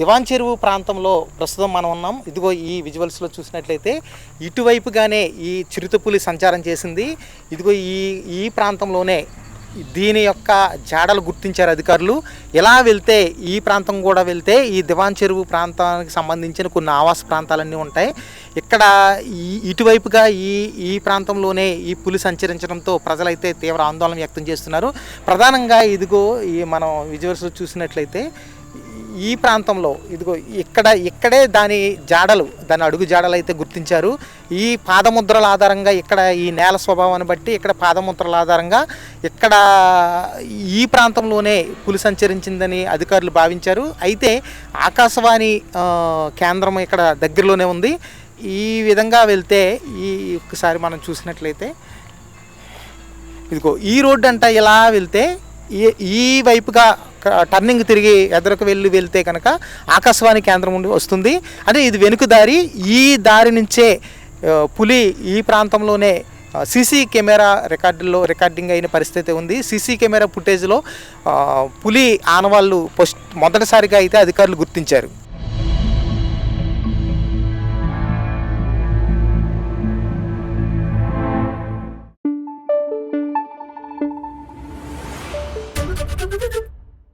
దివాన్ చెరువు ప్రాంతంలో ప్రస్తుతం మనం ఉన్నాం. ఇదిగో ఈ విజువల్స్లో చూసినట్లయితే ఇటువైపుగానే ఈ చిరుతపులి సంచారం చేసింది. ఇదిగో ఈ ఈ ప్రాంతంలోనే దీని యొక్క జాడలు గుర్తించారు అధికారులు. ఎలా వెళ్తే ఈ ప్రాంతం కూడా వెళ్తే ఈ దివాన్ చెరువు ప్రాంతానికి సంబంధించిన కొన్ని ఆవాస ప్రాంతాలన్నీ ఉంటాయి. ఇక్కడ ఈ ఇటువైపుగా ఈ ఈ ప్రాంతంలోనే ఈ పులి సంచరించడంతో ప్రజలైతే తీవ్ర ఆందోళన వ్యక్తం చేస్తున్నారు. ప్రధానంగా ఇదిగో ఈ మనం విజువల్స్ చూసినట్లయితే ఈ ప్రాంతంలో ఇదిగో ఇక్కడ ఇక్కడే దాని జాడలు దాని అడుగు జాడలు అయితే గుర్తించారు. ఈ పాదముద్రల ఆధారంగా ఇక్కడ ఈ నేల స్వభావాన్ని బట్టి ఇక్కడ పాదముద్రల ఆధారంగా ఇక్కడ ఈ ప్రాంతంలోనే పులి సంచరించిందని అధికారులు భావించారు. అయితే ఆకాశవాణి కేంద్రం ఇక్కడ దగ్గరలోనే ఉంది. ఈ విధంగా వెళ్తే ఈ ఒకసారి మనం చూసినట్లయితే ఇదిగో ఈ రోడ్డు అంట ఇలా వెళ్తే ఈ ఈ వైపుగా టర్నింగ్ తిరిగి ఎదురుకు వెళ్ళి వెళ్తే కనుక ఆకాశవాణి కేంద్రం ఉండి వస్తుంది. అంటే ఇది వెనుక దారి ఈ దారి నుంచే పులి ఈ ప్రాంతంలోనే సీసీ కెమెరా రికార్డుల్లో రికార్డింగ్ అయిన పరిస్థితి ఉంది. సీసీ కెమెరా ఫుటేజ్లో పులి ఆనవాళ్ళు ఫస్ట్ మొదటిసారిగా అయితే అధికారులు గుర్తించారు.